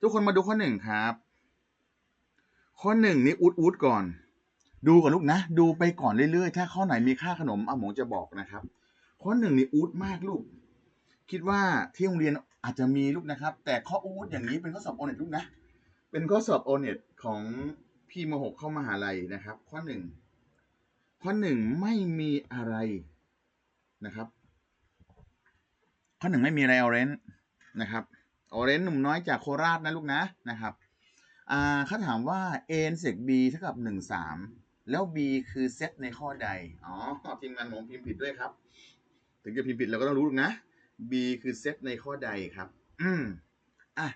ทุกคนมาดูข้อหนึ่งครับ ข้อหนึ่งนี่อุดอุดก่อน ดูก่อนลูกนะ ดูไปก่อนเรื่อยๆ ถ้าข้อไหนมีค่าขนมอาหมงจะบอกนะครับ ข้อหนึ่งนี่อุดมากลูก คิดว่าที่โรงเรียนอาจจะมีลูกนะครับ แต่ข้ออุดอย่างนี้เป็นข้อสอบโอเน็ตลูกนะ เป็นข้อสอบโอเน็ตของพี่มหกเข้ามหาลัยนะครับ ข้อหนึ่งข้อหนึ่งไม่มีอะไรนะครับ ข้อหนึ่งไม่มีอะไรเออเรนนะครับ ออเรนจ์หนุ่มน้อยจากโคราชนะลูกนะนะครับอ่าเขาถามว่า a เซก b เท่ากับหนึ่งสามแล้ว b คือเซตในข้อใด อ๋อทีมงานผมพิมพ์ผิดด้วยครับ ถึงจะพิมพ์ผิดเราก็ต้องรู้นะ b คือเซตในข้อใดครับ อืมอะ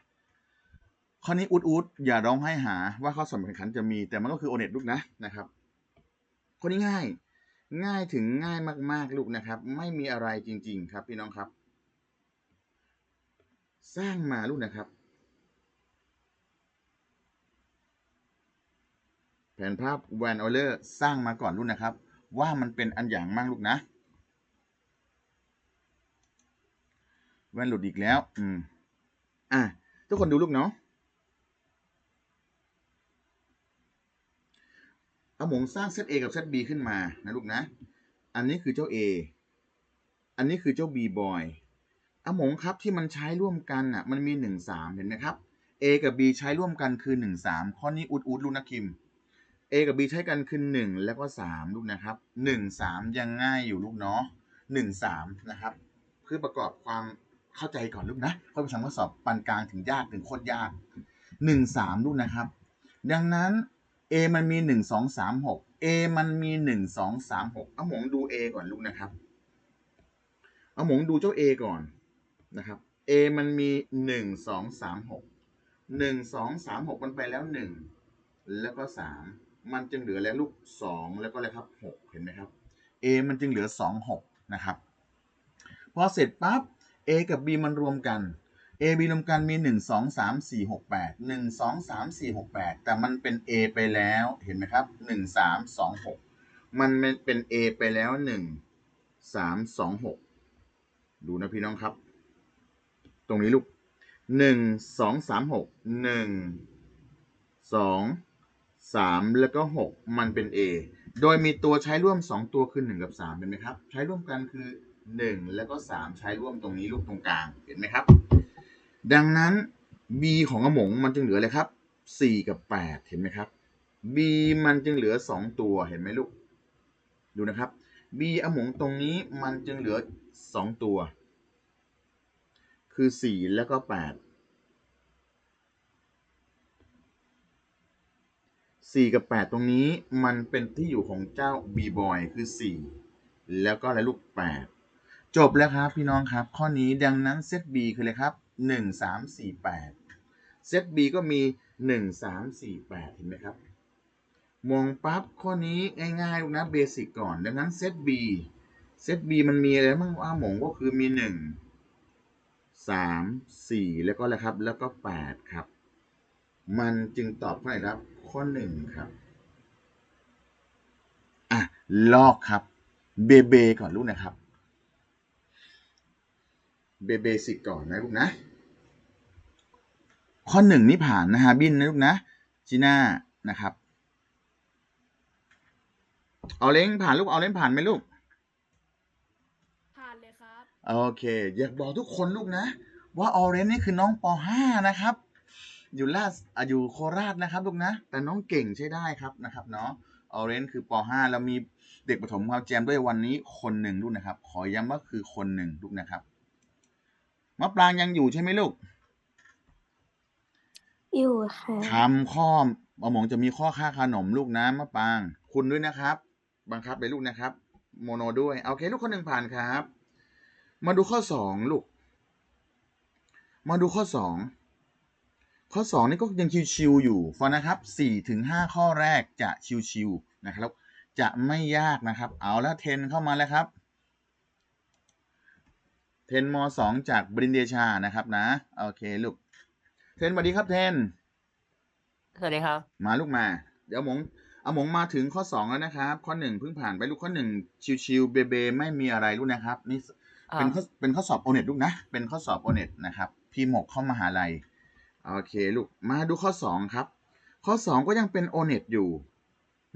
ข้อนี้อุดอุดอย่าร้องให้หาว่าข้อสอบแข่งขันจะมี แต่มันก็คือโอเน็ตลูกนะนะครับข้อนี้ง่าย ง่ายถึงง่ายมากๆลูกนะครับ ไม่มีอะไรจริง ๆ ครับ พี่น้องครับ สร้างมาลูกนะครับ แผนภาพแวนออเลอร์สร้างมาก่อนลูกนะครับ ว่ามันเป็นอันอย่างมากลูกนะแว่นหลุดอีกแล้ว อืม อะ ทุกคนดูลูกเนาะเอาหมงสร้างเซต A กับเซต B ขึ้นมานะลูกนะ อันนี้คือเจ้า A อันนี้คือเจ้า B boy อามงครับที่มันใช้ร่วมกันอะมันมีหนึ่งสามเห็นไหมครับ A กับ B ใช้ร่วมกันคือหนึ่งสามข้อนี้อุดอุดลูกนะคิม A กับ B ใช้กันคือหนึ่งแล้วก็สามลูกนะครับหนึ่งสามยังง่ายอยู่ลูกเนาะหนึ่งสามนะครับ เพื่อประกอบความเข้าใจก่อนลูกนะค่อยไปทำข้อสอบปานกลางถึงยากถึงโคตรยากหนึ่งสามลูกนะครับ ดังนั้น A มันมีหนึ่งสองสามหก A มันมีหนึ่งสองสามหกเอาหมงดู A ก่อนลูกนะครับเอาหมงดูเจ้า A ก่อน นะครับ A มันมีหนึ่งสองสามหกหนึ่งสองสามหกมันไปแล้วหนึ่งแล้วก็สามมันจึงเหลือแล้วลูกสองแล้วก็อะไรครับหกเห็นไหมครับ A มันจึงเหลือสองหกนะครับ พอเสร็จปั๊บ A กับ B มันรวมกัน A B รวมกันมี 1 2 3 4 6 8 1 2 3 4 6 8 แต่มันเป็น A ไปแล้วเห็นไหมครับ 1 3 2 6 มันเป็น A ไปแล้ว 1 3 2 6 ดูนะพี่น้องครับ ตรงนี้ลูก1 2 3 6 1 2 3แล้วก็6มันเป็น A โดยมีตัวใช้ร่วม2ตัวคือ1กับ3เห็นไหมครับ ใช้ร่วมกันคือ1แล้วก็3ใช้ร่วมตรงนี้ลูกตรงกลางเห็นไหมครับ ดังนั้น b ของอหมงมันจึงเหลืออะไรครับ4กับ8เห็นไหมครับ b มันจึงเหลือ2ตัวเห็นไหมลูก ดูนะครับ b อมงตรงนี้มันจึงเหลือ2ตัว คือ4แล้วก็8 4กับ8ตรงนี้มันเป็นที่อยู่ของเจ้า b boy คือ4แล้วก็อะไรลูก8จบแล้วครับพี่น้องครับ ข้อนี้ดังนั้นเซต B คืออะไรครับ1 3 4 8เซต B ก็มี1 3 4 8เห็นไหมครับ มองปั๊บข้อนี้ง่ายๆลูกนะเบสิกก่อน ดังนั้นเซต B เซต B มันมีอะไรบ้างว่าหมงก็คือมีหนึ่ง 1 3 4แล้วก็อะไรครับ แล้วก็8ครับ มันจึงตอบข้อไหนครับ ข้อ1ครับอะลอกครับเบเบก่อนลูกนะครับเบเบสิกก่อนนะลูกนะ ข้อหนึ่งนี่ผ่านนะฮะบินนะลูกนะจีน่านะครับ เอาเล้งผ่านลูกเอาเล้งผ่านไหมลูก ผ่านเลยครับ โอเค อยากบอกทุกคนลูกนะ ว่าออเรนนี่คือน้องป .5 นะครับ อยู่ลาดอะอยู่โคราชนะครับลูกนะ แต่น้องเก่งใช้ได้ครับนะครับเนาะออเรนคือป .5 แล้วมีเด็กประถมความแจมด้วยวันนี้คนหนึ่งลูกนะครับ ขอย้ำว่าคือคนหนึ่งลูกนะครับมะปรางยังอยู่ใช่ไหมลูก อยู่ค่ะทำข้อหมอหมงจะมีข้อค่าขนมลูกนะมะปาง คุณด้วยนะครับ บังคับไปลูกนะครับ โมโนด้วย โอเค ลูกคนหนึ่งผ่านครับ มาดูข้อสองลูก มาดูข้อสอง ข้อสองนี่ก็ยังชิวๆอยู่ฟังนะครับสี่ถึงห้าข้อแรกจะชิวๆนะครับ จะไม่ยากนะครับ เอาละเทนเข้ามาแล้วครับเทนมสองจากบรินเดชานะครับนะ โอเคลูก เทนสวัสดีครับเทน สวัสดีครับ มาลูกมา เดี๋ยวหมงเอาหมงมาถึงข้อสองแล้วนะครับ ข้อหนึ่งเพิ่งผ่านไปลูกข้อหนึ่งชิวๆเบเบไม่มีอะไรลูกนะครับนี่อ่า เป็นข้อเป็นข้อสอบโอเน็ตลูกนะ เป็นข้อสอบโอเน็ตนะครับ พี่หมกเข้ามหาลัย โอเคลูก มาดูข้อสองครับ ข้อสองก็ยังเป็นโอเน็ตอยู่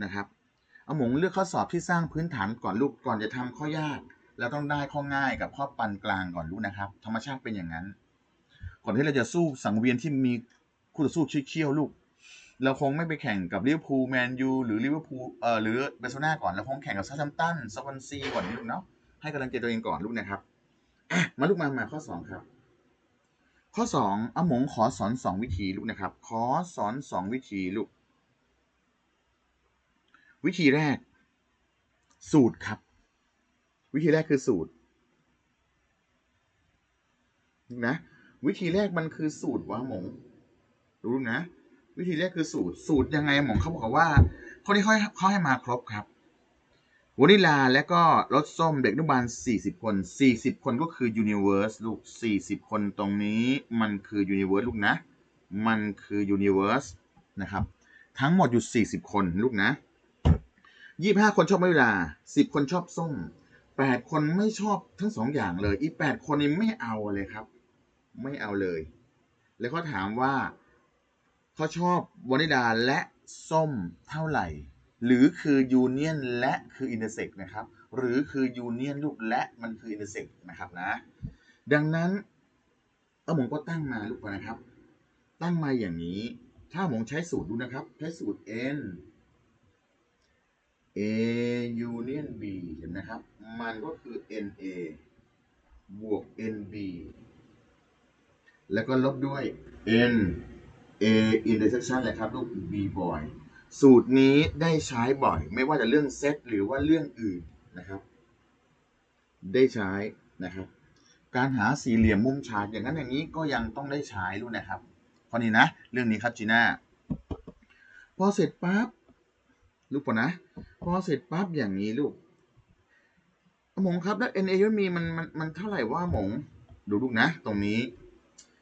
นะครับ เอาหมงเลือกข้อสอบที่สร้างพื้นฐานก่อนลูก ก่อนจะทำข้อยาก แล้วต้องได้ข้อง่ายกับข้อปานกลางก่อนลูกนะครับ ธรรมชาติเป็นอย่างนั้น ก่อนที่เราจะสู้สังเวียนที่มีคู่ต่อสู้เชี่ยวลูก เราคงไม่ไปแข่งกับลิเวอร์พูลแมนยูหรือลิเวอร์พูล เอ่อ หรือเบอร์เซโลนาก่อน เราคงแข่งกับซาทัมตันสวอนซีก่อนลูกเนาะ ให้กำลังใจตัวเองก่อนลูกนะครับมาลูกมามาข้อสองครับ ข้อสองอาหมงขอสอนสองวิธีลูกนะครับ ขอสอนสองวิธีลูก วิธีแรก สูตรครับ วิธีแรกคือสูตรนะวิธีแรกมันคือสูตรวะหมงรู้นะ วิธีแรกคือสูตรสูตรยังไงหมงเขาบอกว่าคนที่เขาเขาให้มาครบครับ วานิลาและก็รสส้มเด็กนุบาล 40 คน 40 คนก็คือ Universe ลูก 40 คนตรงนี้มันคือ Universe ลูกนะ มันคือ Universe นะครับ ทั้งหมดอยู่ 40 คนลูกนะ 25 คนชอบวานิลา 10 คนชอบส้ม 8 คนไม่ชอบทั้งสองอย่างเลย อีก8คนนี้ไม่เอาเลยครับ ไม่เอาเลย แล้วเขาถามว่าเขาชอบวานิลาและส้มเท่าไหร่ หรือคือยูเนียนและคืออินเตอร์เซ็กนะครับ หรือคือยูเนียนลูกและมันคืออินเตอร์เซ็กนะครับนะ ดังนั้นเอาหมงก็ตั้งมาลูกนะครับ ตั้งมาอย่างนี้ ถ้าหมงใช้สูตรดูนะครับ ใช้สูตร n a union b เห็นไหมครับ มันก็คือ na บวก nb แล้วก็ลบด้วย n a intersection เลยครับ ลูก b boy สูตรนี้ได้ใช้บ่อย ไม่ว่าจะเรื่องเซตหรือว่าเรื่องอื่นนะครับ ได้ใช้นะครับ การหาสี่เหลี่ยมมุมฉากอย่างนั้นอย่างนี้ก็ยังต้องได้ใช้ลูกนะครับข้อนี้นะ เรื่องนี้ครับจีน่าพอเสร็จปั๊บลูกปะนะพอเสร็จปั๊บอย่างนี้ลูกหมงครับแล้ว NA มีมันมันมันเท่าไหร่ว่าหมงดูลูกนะ ตรงนี้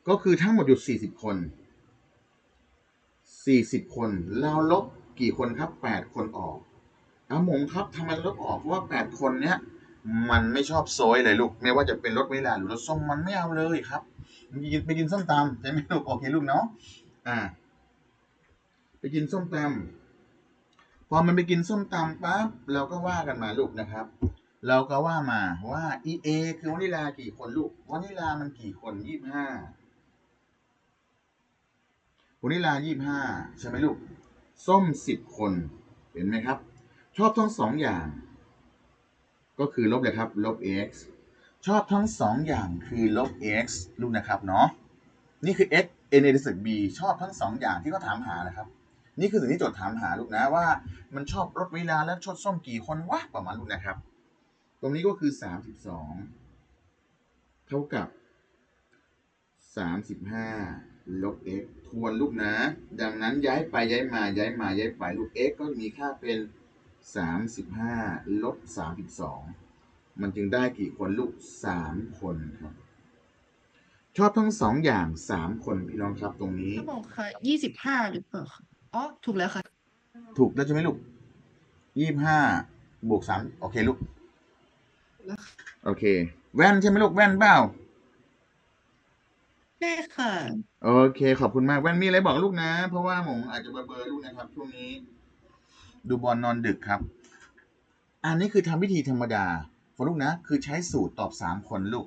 ก็คือทั้งหมดอยู่ 40 คน 40 คน เราลบ กี่คนครับ8คนออกอาหมงครับทำไมลบออกเพราะว่า8คนเนี้ยมันไม่ชอบโซยเลยลูก ไม่ว่าจะเป็นรสเวลาหรือรสส้มมันไม่เอาเลยครับไปกินไปกินส้มตำใช่ไหมลูกโอเคลูกเนาะอ่า ไปกินส้มตำพอมันไปกินส้มตำปั๊บเราก็ว่ากันมาลูกนะครับ เราก็ว่ามาว่า e a คือวานิลากี่คนลูกวานิลามันกี่คนยี่ห้าวานิลายี่ห้าใช่ไหมลูก ส้มสิบคน เห็นไหมครับ ชอบทั้งสองอย่าง ก็คือลบเลยครับ ลบ x ชอบทั้งสองอย่างคือลบ x ลูกนะครับเนาะ นี่คือ x n a สึก b ชอบทั้งสองอย่างที่เขาถามหานะครับ นี่คือสิ่งที่โจทย์ถามหาลูกนะว่า มันชอบรสเวลาและชอบส้มกี่คนวะประมาณลูกนะครับ ตรงนี้ก็คือ 32 เท่ากับ 35 ลบ x ทวนลูกนะ ดังนั้นย้ายไปย้ายมาย้ายมาย้ายไปลูก x ก็มีค่าเป็น 35 ลบ 32 มันจึงได้กี่คนลูก 3 คนครับ ชอบทั้งสองอย่าง 3 คนพี่น้องครับตรงนี้เขาบอกค่ะยี่สิบห้าหรือเปล่าคะอ๋อ ถูกแล้วค่ะ ถูกแล้วใช่ไหมลูก 25 บวก 3 โอเคลูก แล้วค่ะ โอเค แว่นใช่ไหมลูก แว่นเปล่าใช่ค่ะ โอเค ขอบคุณมากแว่นมีอะไรบอกลูกนะ เพราะว่าผมอาจจะเบลอๆลูกนะครับช่วงนี้ ดูบอลนอนดึกครับ อันนี้คือทำวิธีธรรมดาฟลูกนะ คือใช้สูตรตอบสามคนลูก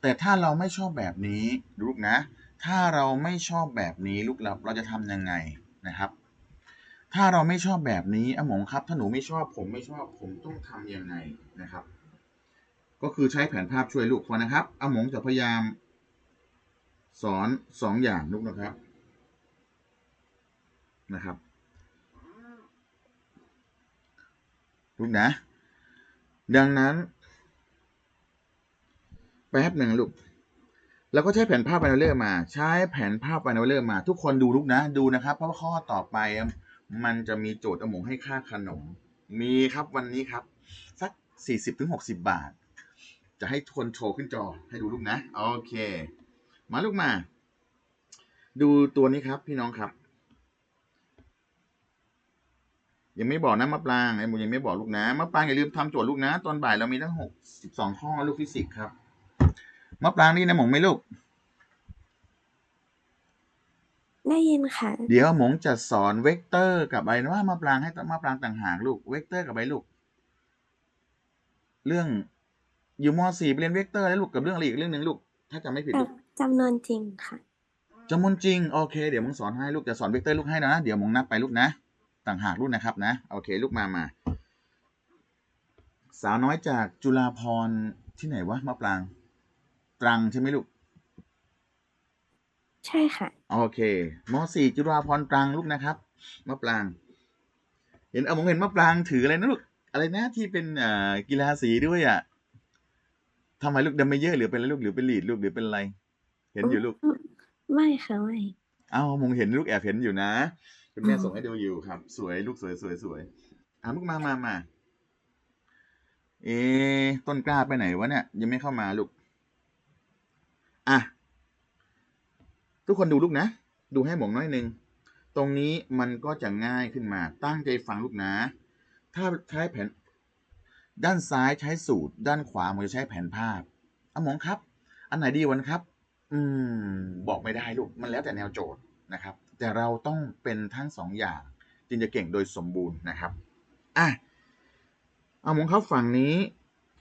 แต่ถ้าเราไม่ชอบแบบนี้ลูกนะ ถ้าเราไม่ชอบแบบนี้ลูกเราเราจะทำยังไงนะครับ ถ้าเราไม่ชอบแบบนี้อาหมงครับ ถ้าหนูไม่ชอบผมไม่ชอบผมต้องทำยังไงนะครับ ก็คือใช้แผนภาพช่วยลูกฟังนะครับอาหมงจะพยายาม สอนสองอย่างลูกนะครับนะครับลูกนะ ดังนั้นแป๊บหนึ่งลูกเราก็ใช้แผนภาพไบโอเลอร์มา ใช้แผนภาพไบโอเลอร์มา ทุกคนดูลูกนะ ดูนะครับ เพราะว่าข้อต่อไปมันจะมีโจทย์อหมงให้ค่าขนม มีครับวันนี้ครับ สัก 40-60 บาท จะให้ทวนโชว์ขึ้นจอให้ดูลูกนะ โอเค มาลูกมา ดูตัวนี้ครับ พี่น้องครับ ยังไม่บอกนะมะปรางไอ้หมูยังไม่บอกลูกนะมะปรางอย่าลืมทำโจทย์ลูกนะ ตอนบ่ายเรามีทั้งหกสิบสองข้อลูกฟิสิกส์ครับมะปรางนี่นะหมงไหมลูกได้ยินค่ะ เดี๋ยวหมงจะสอนเวกเตอร์กับอะไรนะว่ามาปรางให้มาปรางต่างหากลูกเวกเตอร์กับอะไรลูก เรื่องอยู่มสี่ไปเรียนเวกเตอร์แล้วลูกกับเรื่องอะไรอีกเรื่องหนึ่งลูก ถ้าจำไม่ผิดลูก จำนวนจริงค่ะ จำนวนจริง โอเค เดี๋ยวมงสอนให้ลูกจะสอนเวกเตอร์ลูกให้นะ เดี๋ยวมงนับไปลูกนะ ต่างหากลูกนะครับนะ โอเค ลูกมามา สาวน้อยจากจุฬาพรณ์ที่ไหนวะมะปราง ตรังใช่ไหมลูก ใช่ค่ะ โอเคมสี่จุฬาพรณ์ตรังลูกนะครับมะปราง เห็นเอาผมเห็นมะปรางถืออะไรนะลูก อะไรนะที่เป็นเอ่อกีฬาสีด้วยอะทำไมลูกดัมเมเยอร์หรือเป็นอะไรลูกหรือเป็นลีดลูกหรือเป็นอะไร เห็นอยู่ลูก ไม่ค่ะไม่เอามงเห็นลูกแอบเห็นอยู่นะ คุณแม่อืมส่งให้ดูอยู่ครับ สวยลูกสวยสวยสวยอะลูกมามามาเอะต้นกล้าไปไหนวะเนี่ย ยังไม่เข้ามาลูก อะ ทุกคนดูลูกนะ ดูให้หมองน้อยหนึ่ง ตรงนี้มันก็จะง่ายขึ้นมา ตั้งใจฟังลูกนะ ถ้าใช้แผน ด้านซ้ายใช้สูตร ด้านขวามันจะใช้แผนภาพอะหมองครับ อันไหนดีวันครับ อืม บอกไม่ได้ลูก มันแล้วแต่แนวโจทย์นะครับ แต่เราต้องเป็นทั้งสองอย่าง จึงจะเก่งโดยสมบูรณ์นะครับอะเอามองเขาฝั่งนี้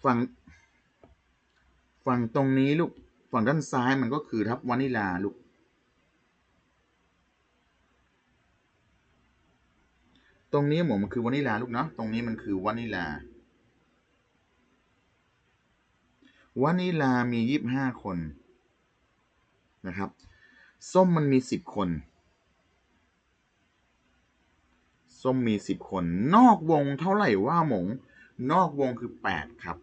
ฝั่งฝั่งตรงนี้ลูกฝั่งด้านซ้ายมันก็คือทับวานิลาลูกตรงนี้หมมันคือวานิลาลูกเนาะตรงนี้มันคือวานิลาวานิลามียี่บห้าคน นะครับ ส้มมันมีสิบคน ส้มมีสิบคน นอกวงเท่าไหร่ว่าหมง นอกวงคือแปดครับ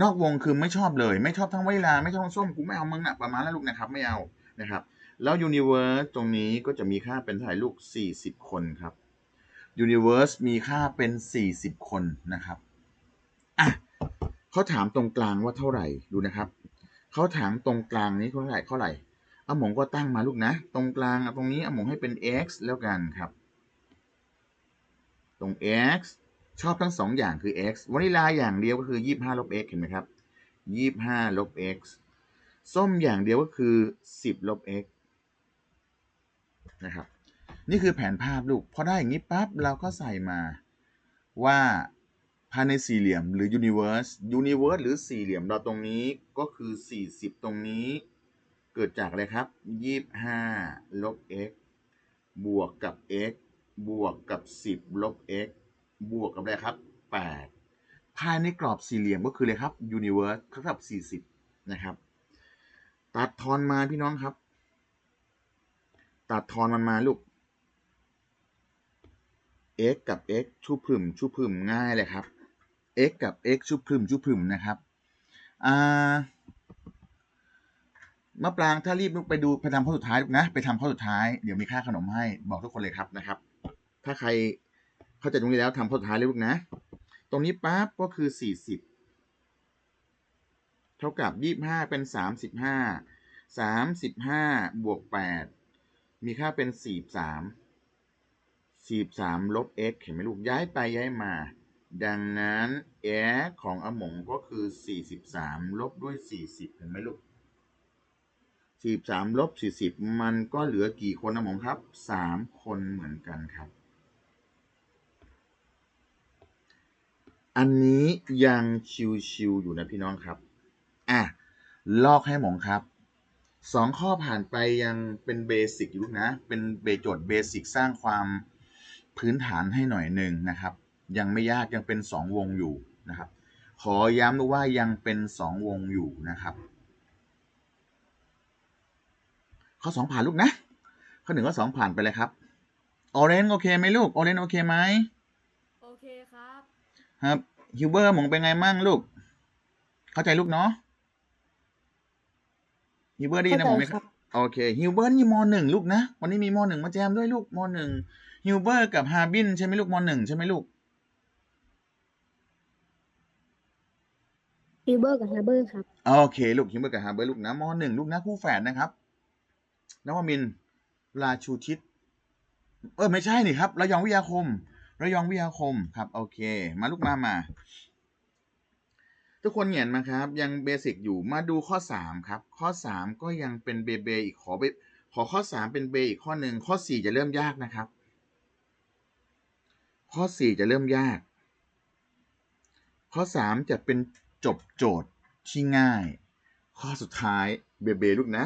นอกวงคือไม่ชอบเลย ไม่ชอบทั้งเวลา ไม่ชอบทั้งส้มกูไม่เอามึงนะประมาณนั้นลูกนะครับ ไม่เอานะครับ แล้วยูนิเว r ร์สตรงนี้ก็จะมีค่าเป็นเท่าไหร่ลูกสี่สิบคนครับยูนิเว r ร์สมีค่าเป็นสี่สิบคนนะครับ อะเขาถามตรงกลางว่าเท่าไหร่ ดูนะครับ เขาถามตรงกลางนี้เท่าไหร่เท่าไหร่อาหมงก็ตั้งมาลูกนะ ตรงกลางตรงนี้อาหมงให้เป็น x แล้วกันครับ ตรง x ชอบทั้งสองอย่างคือ x วานิลาอย่างเดียวก็คือ 25 ลบ x เห็นไหมครับ 25 ลบ x ส้มอย่างเดียวก็คือ 10 ลบ x นะครับ นี่คือแผนภาพลูก พอได้อย่างนี้ปั๊บ เราก็ใส่มาว่าภายในสี่เหลี่ยมหรือ universe universe หรือสี่เหลี่ยมเราตรงนี้ ก็คือ 40 ตรงนี้เกิดจากอะไรครับ 25 ลบ x บวกกับ x บวกกับ 10 ลบ x บวกกับอะไรครับ 8 ภายในกรอบสี่เหลี่ยมก็คืออะไรครับ universe เท่ากับ 40 นะครับ ตัดทอนมาพี่น้องครับ ตัดทอนมันมาลูก x กับ x ชุบพึมชุบพึมง่ายเลยครับ x กับ x ชุบพึมชุบพึมนะครับ อ่ามะปรางถ้ารีบลุกไปดูไปทำข้อสุดท้ายนะ ไปทำข้อสุดท้ายเดี๋ยวมีค่าขนมให้บอกทุกคนเลยครับนะครับ ถ้าใครเข้าใจตรงนี้แล้วทำข้อสุดท้ายเลยลูกนะ ตรงนี้ปั๊บก็คือ40เท่ากับ25เป็น35 35บห้าสามสิบห้าบวก8มีค่าเป็น43 43ลบ x เห็นไหมลูกย้ายไปย้ายมา ดังนั้น x ของอหมงก็คือ 43 ลบด้วย 40 เห็นไหมลูก 43 ลบ 40 มันก็เหลือกี่คนอหมงครับ 3 คนเหมือนกันครับ อันนี้ยังชิวๆอยู่นะพี่น้องครับ อะ ลอกให้หมงครับสองข้อผ่านไปยังเป็นเบสิกอยู่นะ เป็นเบโจทย์เบสิกสร้างความพื้นฐานให้หน่อยหนึ่งนะครับ ยังไม่ยากยังเป็นสองวงอยู่นะครับ ขอย้ำว่ายังเป็นสองวงอยู่นะครับ ข้อสองผ่านลูกนะ ข้อหนึ่งข้อสองผ่านไปเลยครับออเรนโอเคไหมลูกออเรนโอเคไหมโอเคครับครับฮิวเบอร์หมงเป็นไงมั่งลูก เข้าใจลูกเนาะฮิวเบอร์ได้ยินนะหมงไหมครับโอเคฮิวเบอร์นี่มหนึ่งลูกนะ วันนี้มีมหนึ่งมาแจมด้วยลูกมหนึ่งฮิวเบอร์กับฮาบินใช่ไหมลูกมหนึ่งใช่ไหมลูก ฮิวเบอร์กับฮาร์เบอร์ครับ โอเค ลูกฮิวเบอร์กับฮาเบอร์ลูกนะมหนึ่งลูกนะคู่แฝดนะครับนวมินราชูชิตเออไม่ใช่นี่ครับระยองวิทยาคมระยองวิทยาคมครับ โอเค มาลูกมามา ทุกคนเห็นไหมครับ ยังเบสิกอยู่มาดูข้อสามครับ ข้อสามก็ยังเป็นเบเบอีกขอไปขอข้อสามเป็นเบอีกข้อหนึ่งข้อสี่จะเริ่มยากนะครับ ข้อสี่จะเริ่มยาก ข้อสามจะเป็น จบโจทย์ที่ง่าย ข้อสุดท้ายเบเบลูกนะ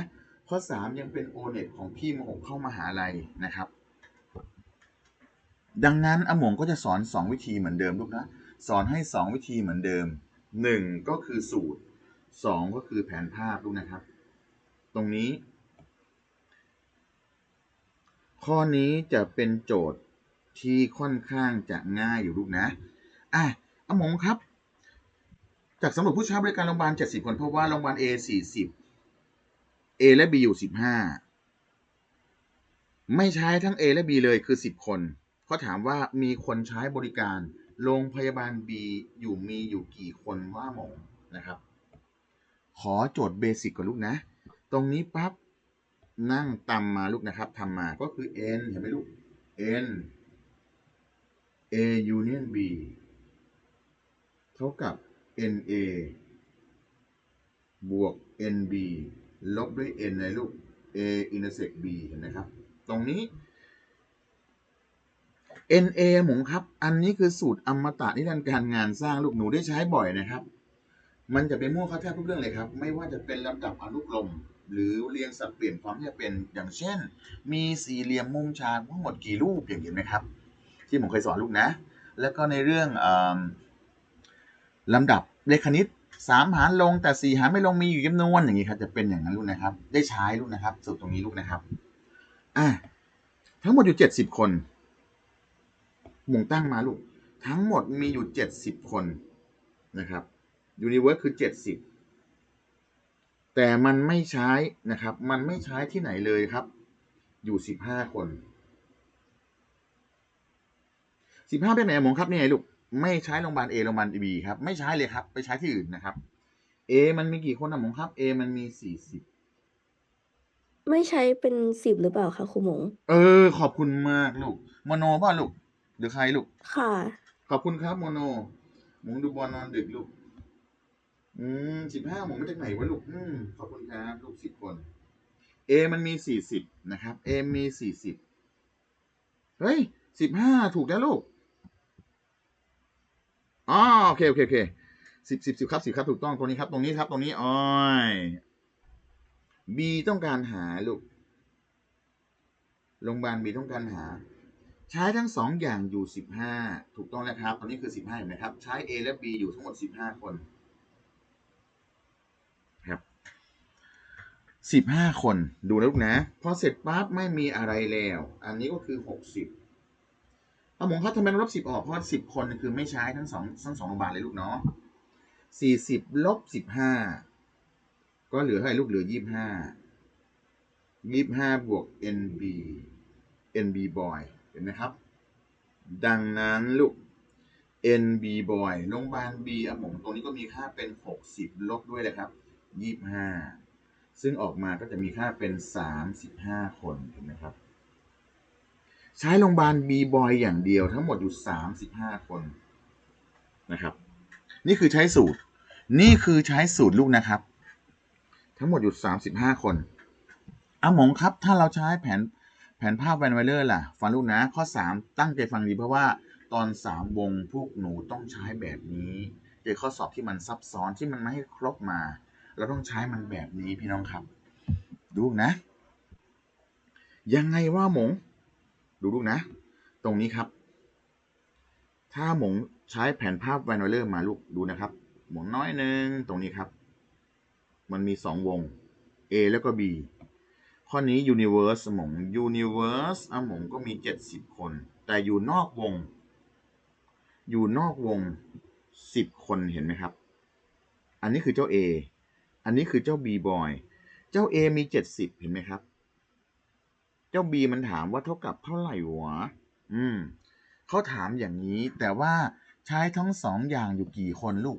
ข้อสามยังเป็นโอเน็ตของพี่มหกเข้ามหาลัยนะครับ ดังนั้นอมงก็จะสอนสองวิธีเหมือนเดิมลูกนะ สอนให้สองวิธีเหมือนเดิมหนึ่งก็คือสูตรสองก็คือแผนภาพลูกนะครับ ตรงนี้ ข้อนี้จะเป็นโจทย์ที่ค่อนข้างจะง่ายอยู่ลูกนะ อะอมงครับ จากสำรวจผู้ใช้บริการโรงพยาบาล 70 คนเพราะว่าโรงพยาบาล A 40 A และ B อยู่ 15 ไม่ใช้ทั้ง A และ B เลยคือ 10 คนเขาถามว่ามีคนใช้บริการโรงพยาบาล B อยู่มีอยู่กี่คนว่าหมงนะครับ ขอโจทย์เบสิกก่อนลูกนะ ตรงนี้ปั๊บนั่งตำมาลูกนะครับทำมาก็คือ n เห็นไหมลูก n a union b เท่ากับ na บวก nb ลบด้วย n เลยลูก a intersect b เห็นไหมครับ ตรงนี้ na หมงครับ อันนี้คือสูตรอมตะนิรันดร์การงานสร้างลูกหนูได้ใช้บ่อยนะครับ มันจะเป็นมั่วเข้าแทบทุกเรื่องเลยครับ ไม่ว่าจะเป็นลำดับอนุกรม หรือเรียงสับเปลี่ยนความที่จะเป็นอย่างเช่น มีสี่เหลี่ยมมุมฉากทั้งหมดกี่รูปอย่างเห็นไหมครับ ที่ผมเคยสอนลูกนะ แล้วก็ในเรื่องอ ลำดับเลขคณิตสามหารลงแต่สี่หารไม่ลงมีอยู่จำนวนอย่างนี้ครับจะเป็นอย่างนั้นลูกนะครับ ได้ใช้ลูกนะครับสูตรตรงนี้ลูกนะครับ อะทั้งหมดอยู่เจ็ดสิบคนหมุงตั้งมาลูก ทั้งหมดมีอยู่เจ็ดสิบคนนะครับยูนิเวิร์สคือเจ็ดสิบแต่มันไม่ใช้นะครับ มันไม่ใช้ที่ไหนเลยครับ อยู่สิบห้าคนสิบห้าเป็นไหนอะหมงครับนี่ไงลูก ไม่ใช้โรงพยาบาล A โรงพยาบาล B ครับ ไม่ใช้เลยครับ ไปใช้ที่อื่นนะครับ A มันมีกี่คนอะหมงครับ A มันมีสี่สิบไม่ใช้เป็นสิบหรือเปล่าคะครูหมง เออ ขอบคุณมากลูกโมโนป่ะลูกหรือใครลูก ค่ะ ขอบคุณครับโมโนหมงดูบอลนอนดึกลูก อืมสิบห้าหมงมาจากไหนวะลูก อืมขอบคุณครับลูกสิบคน A มันมีสี่สิบนะครับ A มีสี่สิบเฮ้ยสิบห้าถูกแล้วลูก อ๋อโอเคโอเคโอเคสิบสิบสิบครับสิบครับถูกต้องตรงนี้ครับ ตรงนี้ครับ ตรงนี้อ้อย B ต้องการหาลูกโรงพยาบาล B ต้องการหา ใช้ทั้งสองอย่างอยู่สิบห้าถูกต้องแล้วครับ ตอนนี้คือสิบห้าเห็นไหมครับ ใช้ A และ B อยู่ทั้งหมดสิบห้าคนครับสิบห้าคนดูนะลูกนะ พอเสร็จปั๊บไม่มีอะไรแล้ว อันนี้ก็คือหกสิบ เอาหมงครับทำไมลบสิบออก เพราะสิบคนคือไม่ใช้ทั้งสองทั้งสองโรงพยาบาลเลยลูกเนาะสี่สิบลบสิบห้าก็เหลือเท่าไหร่ลูกเหลือยี่ห้ายี่ห้าบวก NB NB boy เห็นไหมครับ ดังนั้นลูก NB boy โรงพยาบาล B อะหมงตรงนี้ก็มีค่าเป็น60ลบด้วยเลยครับ25ซึ่งออกมาก็จะมีค่าเป็น35คนเห็นไหมครับ ใช้โรงพยาบาล B boy อย่างเดียวทั้งหมดอยู่ 35 คนนะครับ นี่คือใช้สูตร นี่คือใช้สูตรลูกนะครับ ทั้งหมดอยู่ 35 คนอาหมงครับ ถ้าเราใช้แผนแผนภาพแวนไวเลอร์ล่ะ ฟังลูกนะ ข้อ 3 ตั้งใจฟังดีเพราะว่าตอน 3 วงพวกหนูต้องใช้แบบนี้เจอข้อสอบที่มันซับซ้อนที่มันไม่ให้ครบมา เราต้องใช้มันแบบนี้พี่น้องครับ ดูนะ ยังไงว่าหมง ดูลูกนะ ตรงนี้ครับ ถ้าหมงใช้แผนภาพแวนไวเลอร์มาลูกดูนะครับ หมงน้อยหนึ่งตรงนี้ครับ มันมี2วง A แล้วก็ B ข้อนี้ universe หมง universe อะหมงก็มี 70 คน แต่อยู่นอกวง อยู่นอกวง 10 คนเห็นไหมครับ อันนี้คือเจ้า A อันนี้คือเจ้า B boy เจ้า A มี 70 เห็นไหมครับ เจ้า B มันถามว่าเท่ากับเท่าไหร่วะอืมเขาถามอย่างนี้ แต่ว่าใช้ทั้งสองอย่างอยู่กี่คนลูก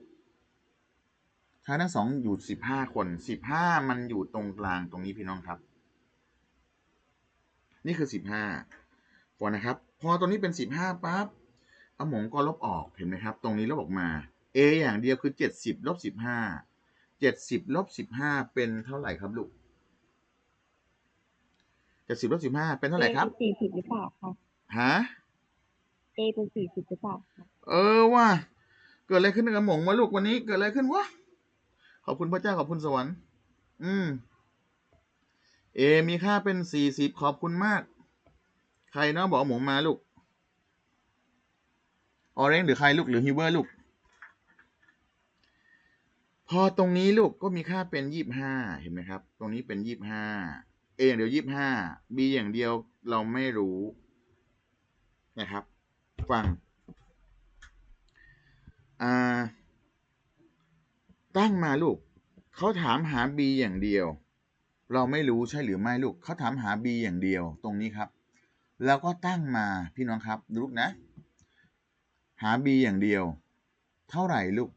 ใช้ทั้งสองอยู่สิบห้าคนสิบห้ามันอยู่ตรงกลางตรงนี้พี่น้องครับ นี่คือสิบห้าพอนะครับ พอตรงนี้เป็นสิบห้าปั๊บเอาหมงก็ลบออกเห็นไหมครับ ตรงนี้ลบออกมา a อย่างเดียวคือเจ็ดสิบลบสิบห้าเจ็ดสิบลบสิบห้าเป็นเท่าไหร่ครับลูก จ็ดสิบลบสิบห้าเป็นเท่าไหร่ครับสี่สิบหรือเปล่าคะฮะเอเป็นสี่สิบหรือเปล่าคะเออว่าเกิดอะไรขึ้นกับหมงวะลูกวันนี้ เกิดอะไรขึ้นวะขอบคุณพระเจ้าขอบคุณสวรรค์ อืมเอมีค่าเป็นสี่สิบขอบคุณมาก ใครเนาะบอกหมงมาลูกออเรนหรือใครลูกหรือฮิวเวอร์ลูก พอตรงนี้ลูกก็มีค่าเป็นยี่บห้าเห็นไหมครับ ตรงนี้เป็นยี่บห้า เอย่างเดียวยี่บห้าบีอย่างเดียวเราไม่รู้ นะครับ ฟังอ่าตั้งมาลูก เขาถามหา b อย่างเดียว เราไม่รู้ใช่หรือไม่ลูก เขาถามหา b อย่างเดียว ตรงนี้ครับแล้วก็ตั้งมาพี่น้องครับดูลูกนะ หา b อย่างเดียว เท่าไหร่ลูก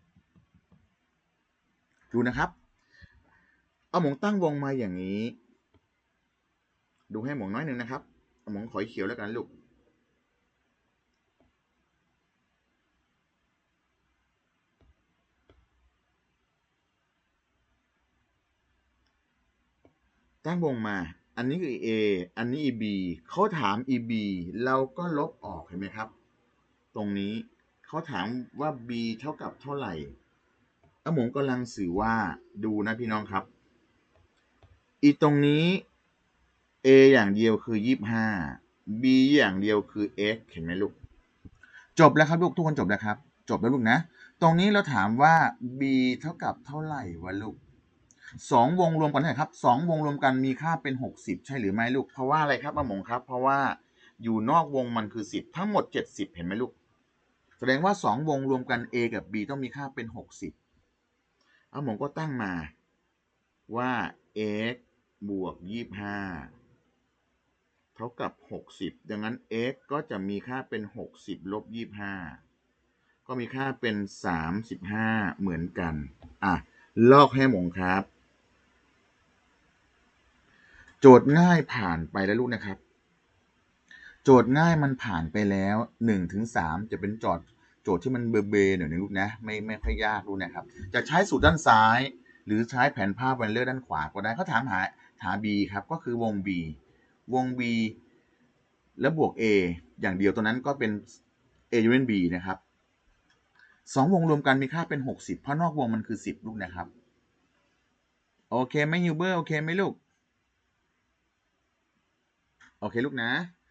ดูนะครับ เอาหมงตั้งวงมาอย่างนี้ ดูให้หมงน้อยหนึ่งนะครับหมงขอยเขียวแล้วกันลูกตั้งวงมา อันนี้คือ A อันนี้ B เขาถาม EB เราก็ลบออกเห็นไหมครับ ตรงนี้เขาถามว่า B เท่ากับเท่าไหร่อาหมงกำลังสื่อว่าดูนะพี่น้องครับ อีตรงนี้ A อย่างเดียวคือ25 B อย่างเดียวคือ x เห็นไหมลูก จบแล้วครับลูกทุกคนจบแล้วครับ จบแล้วลูกนะ ตรงนี้เราถามว่า b เท่ากับเท่าไหร่วะลูกสองวงรวมกันเท่าไหร่ครับสองวงรวมกันมีค่าเป็น60ใช่หรือไม่ลูก เพราะว่าอะไรครับอาหมงครับ เพราะว่าอยู่นอกวงมันคือ10ทั้งหมด70เห็นไหมลูก แสดงว่าสองวงรวมกัน a กับ b ต้องมีค่าเป็น60อาหมงก็ตั้งมาว่า x บวก25 เท่ากับ 60 ดังนั้น x ก็จะมีค่าเป็น 60 ลบ 25 ก็มีค่าเป็น 35 เหมือนกัน อะ ลอกให้หมงครับ โจทย์ง่ายผ่านไปแล้วลูกนะครับ โจทย์ง่ายมันผ่านไปแล้ว1ถึง3จะเป็นโจทย์โจทย์ที่มันเบอร์เบหน่อยนะลูกนะ ไม่ไม่ค่อยยากลูกนะครับ จะใช้สูตรด้านซ้าย หรือใช้แผนภาพแวนเลอร์ด้านขวาก็ได้เขาถามหาหา b ครับ ก็คือวง b วง b แล้วบวก a อย่างเดียวตัวนั้นก็เป็น a ยูเน b นะครับสองวงรวมกันมีค่าเป็น 60 เพราะนอกวงมันคือ 10 ลูกนะครับ โอเคไหมฮิวเบอร์ โอเคไหมลูก โอเคลูกนะ